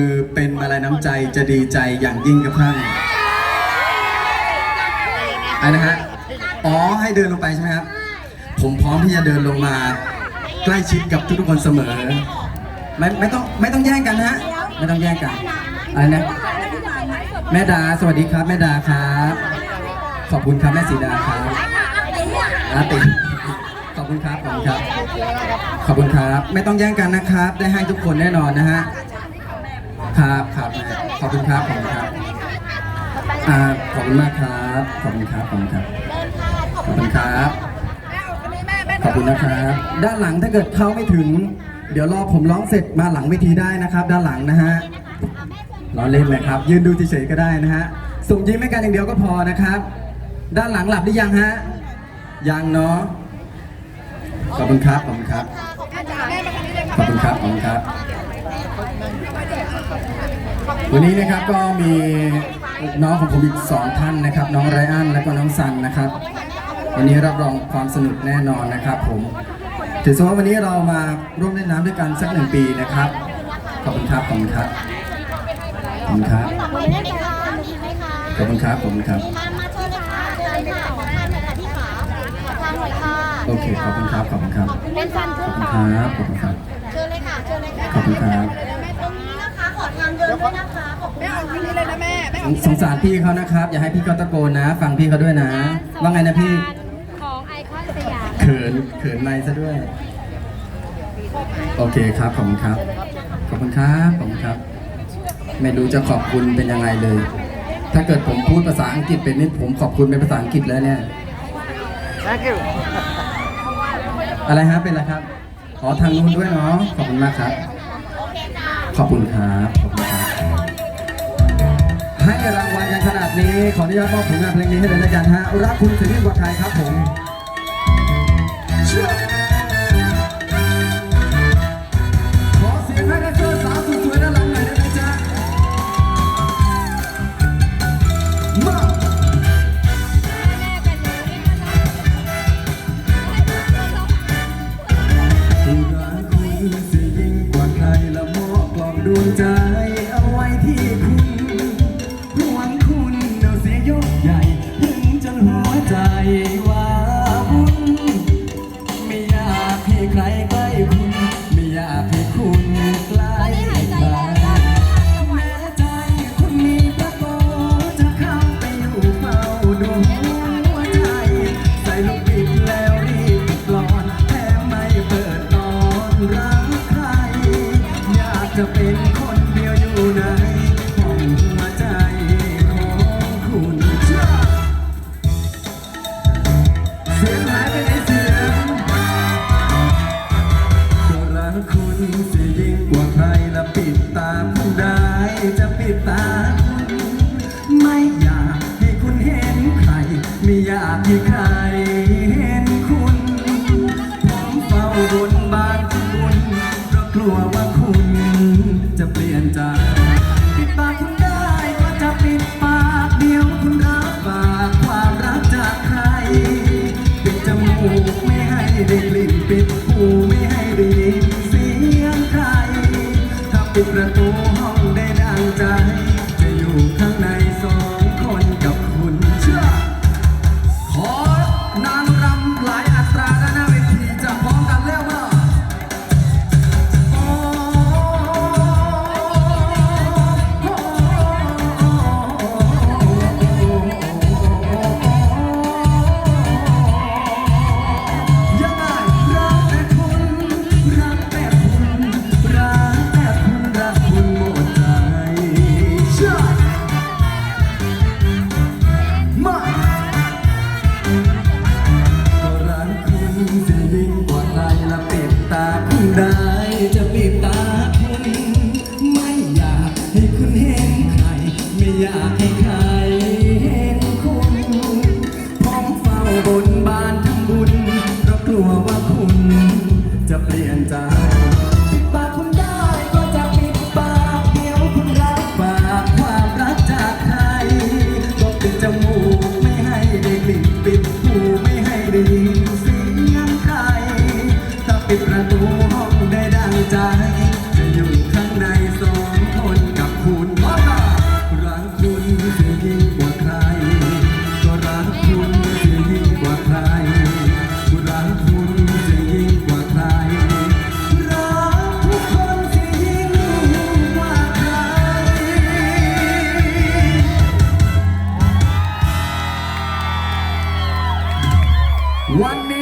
คือเป็นมาลัยน้ำใจจะดีใจอย่างยิ่งกับท่านอะไรนะฮะ อ๋อให้เดินลงไปใช่ไหมครับ ผมพร้อมที่จะเดินลงมาใกล้ชิดกับทุกๆคนเสมอ ไม่ไม่ต้องไม่ต้องแย่งกันนะฮะ ไม่ต้องแย่งกันอะไรนะ แม่ดาสวัสดีครับแม่ดาครับ ขอบคุณครับแม่สีดาครับอาติขอบคุณครับ ขอบคุณครับ ขอบคุณครับ ไม่ต้องแย่งกันนะครับ ได้ให้ทุกคนแน่นอนนะฮะ ครับครับขอบคุณครับขอบคุณครับอ่าขอบคุณมากครับขอบคุณครับขอบคุณครับขอบคุณครับขอบคุณนะครับด้านหลังถ้าเกิดเข้าไม่ถึง เดี๋ยวรอผมร้องเสร็จมาหลังเวทีได้นะครับ ด้านหลังนะฮะรอเล่นเลยครับ ยืนดูเฉยๆก็ได้นะฮะส่งยิ้มให้กันอย่างเดียวก็พอนะครับ ด้านหลังหลับหรือยังฮะยังเนาะขอบคุณครับขอบคุณครับขอบคุณครับขอบคุณครับ วันนี้นะครับก็มีน้องของผมอีกสองท่านนะครับ น้องไรอันและก็น้องซันนะครับ วันนี้รับรองความสนุกแน่นอนนะครับ ผมถือซะว่าวันนี้เรามาร่วมเล่นน้ำด้วยกันสักหนึ่งปีนะครับขอบคุณครับขอบคุณครับขอบคุณครับไม่ได้ค่ะมีไหมคะขอบคุณครับขอบคุณครับมามาเชิญเลยค่ะเชิญเลยค่ะขอทานหน่อยค่ะพี่ขาขอทานหน่อยค่ะโอเคขอบคุณครับขอบคุณครับเป็นฟันขขึ้อนบคุณต่อครับขอบคุณครับเชิญเลยค่ะเชิญเลยค่ะขอบคุณครับางเดินด้วยนะคะขอบคุณแม่ออกทางนี้ค่ะเลยนะแม่ แม่ออกสงสารพี่เขานะครับ อย่าให้พี่เขาตะโกนนะ ฟังพี่เขาด้วยนะ ว่าไงนะพี่ ของไอคอนสยาม เขินเขินไม่ซะด้วย โอเคครับ ขอบคุณครับ ขอบคุณครับ ขอบคุณครับ ไม่รู้จะขอบคุณเป็นยังไงเลย ถ้าเกิดผมพูดภาษาอังกฤษเป็นนี่ผมขอบคุณเป็นภาษาอังกฤษแล้วเนี่ย Thank you อะไรฮะเป็นอะไรครับ ขอทางนู้นด้วยเนาะ ขอบคุณมากครับ ขอบคุณครับขอบคุณครับ ให้รางวัลกันขนาดนี้ ขออนุญาตมอบผลงานเพลงนี้ให้เลยนะกันฮะ รักคุณเสียยิ่งกว่าใครครับผมเชื่อ กคุณเสียยิ่งกว่าใครและปิด ปิดประตูห้องได้ดังใจ